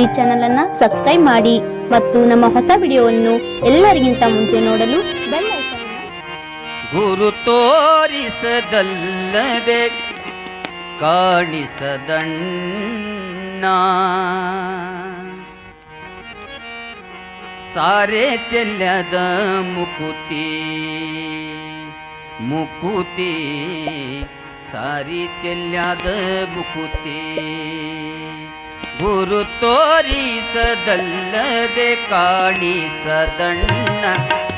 ಈ ಚಾನೆಲ್ ಅನ್ನ ಸಬ್ಸ್ಕ್ರೈಬ್ ಮಾಡಿ ಮತ್ತು ನಮ್ಮ ಹೊಸ ವಿಡಿಯೋವನ್ನು ಎಲ್ಲರಿಗಿಂತ ಮುಂಚೆ ನೋಡಲು ಬೆಲ್ ಗುರು ತೋರಿಸದಲ್ಲದೆ ಕಾಣಿಸದಣ್ಣ. ಸಾರೆ ಚೆಲ್ಲದ ಮುಕುತಿ ಮುಕುತಿ, ಸಾರಿ ಚೆಲ್ಲದ ಮುಕುತಿ. ಗುರು ತೋರಿಸದಲ್ಲದೆ ಕಾಣಿಸದಣ್ಣ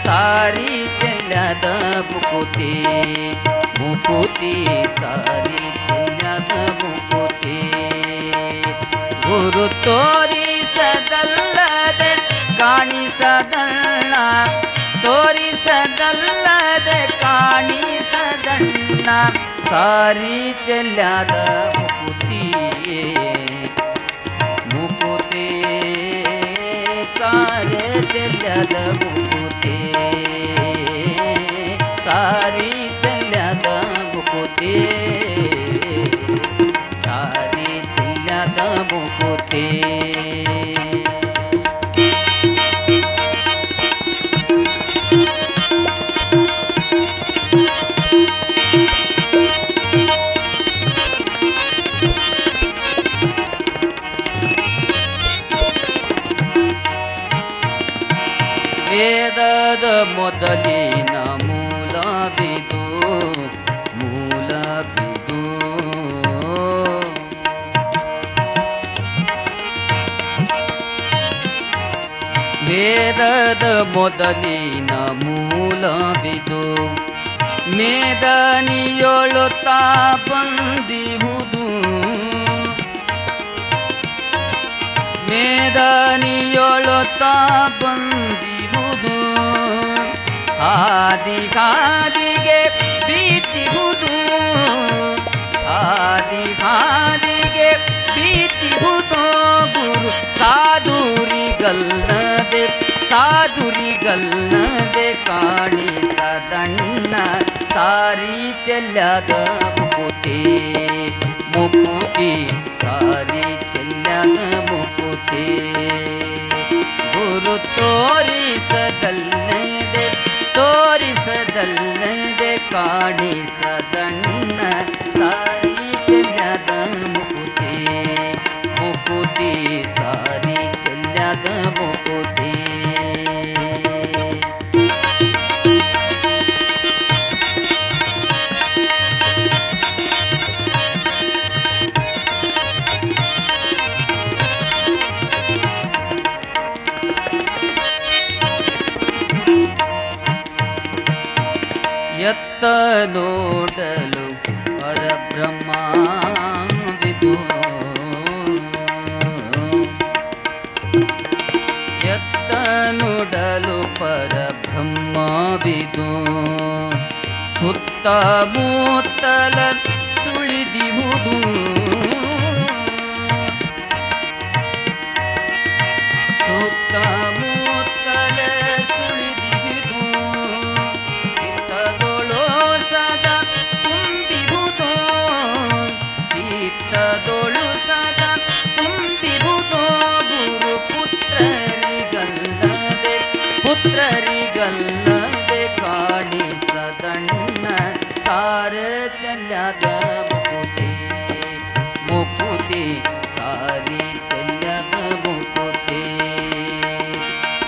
ಸಾರಿ ಚೆಲ್ಲದ ಮುಕುತಿ. ಮುಕುತಿ, ಸಾರಿ ಚೆಲ್ಲದ ಮುಕುತಿ. ಗುರು ತೋರಿಸದಲ್ಲದೆ ಕಾಣಿಸದಣ್ಣ ತೋರಿಸದಲ್ಲದೆ ಕಾಣಿಸದಣ್ಣ ಸಾರಿ ಚೆಲ್ಲದ ಮುಕುತಿ. ಚೆಲ್ಲದ ಮುಕುತಿ ಸಾರಿ ಚೆಲ್ಲದ ಮುಕುತಿ ಸಾರಿ ಚೆಲ್ಲದ ವೇದದ ಮೊದಲಿನ ಮೂಲವಿದು ಮೂಲವಿದು. ವೇದದ ಮೊದಲಿನ ಮೂಲವಿದು ಮೇದನಿಯೊಳುತ್ತಾ ಬಂದಿಹುದು. ಮೇದನಿಯೊಳುತ್ತಾ ಬಂದಿಹುದು ಹಾದಿಗಾದಿಗೆ ಬೀತಿಹುದು. ಹಾದಿಗಾದಿಗೆ ಬೀತಿಹುದು. ಗುರು ಸಾಧುರಿಗಲ್ಲದೆ ಸಾಧುರಿಗಲ್ಲದೆ ಕಾಣಿಸದಣ್ಣ ಸಾರಿ ಚೆಲ್ಲದ ಮುಕುತಿ. ಮುಕುತಿ ಸಾರಿ ಚೆಲ್ಲದ ಮುಕುತಿ. ಗುರು ತೋರಿಸದಲ್ಲದೆ ಚೆಲ್ಲದ ಮುಕುತಿ ಎತ್ತ ನೋಡಲು ಪರಬ್ರಹ್ಮವಿದು ಪರಬ್ರಹ್ಮವಿದು ಸುತ್ತಮುತ್ತಲ ಸುಳಿದಿಹುದು ಸುತ್ತಮುತ್ತಲ ಸುಳಿದಿಹುದು ಸದಾ ತುಂಬಿಹುದು ಸದಾ ತುಂಬಿಹುದು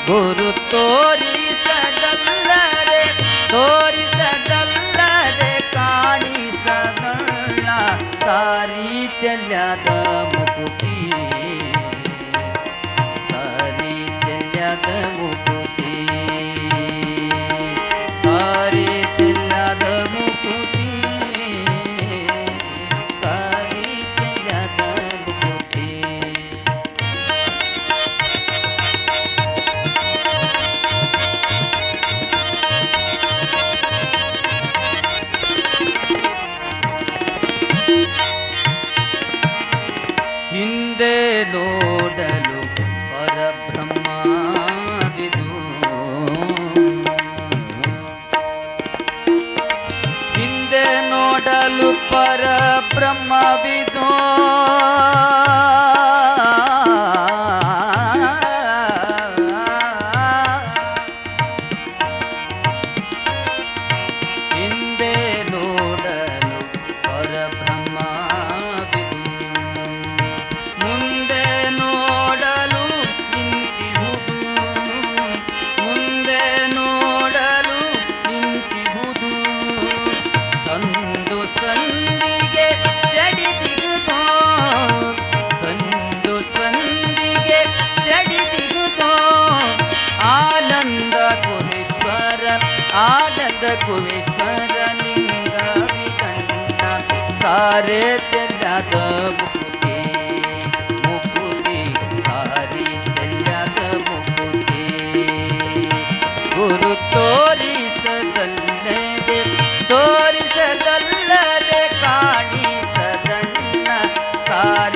ಗುರು ತೋರಿಸದಲ್ಲದೆ ತೋರಿಸದಲ್ಲದೆ ಕಾಣಿಸದಳ್ಳ ಸಾರಿ ಚೆಲ್ಲದ ಮುಕುತಿ രഘുവിസ്മരലിംഗ വികണ്ഠ സാരേ ചെല്ലാത മുക്തി മുക്തി സാരി ചെല്ലാത മുക്തി ഗുരു തോരിസതല്ലേ തോരിസതല്ലേ കാണിസതണ്ണ സാര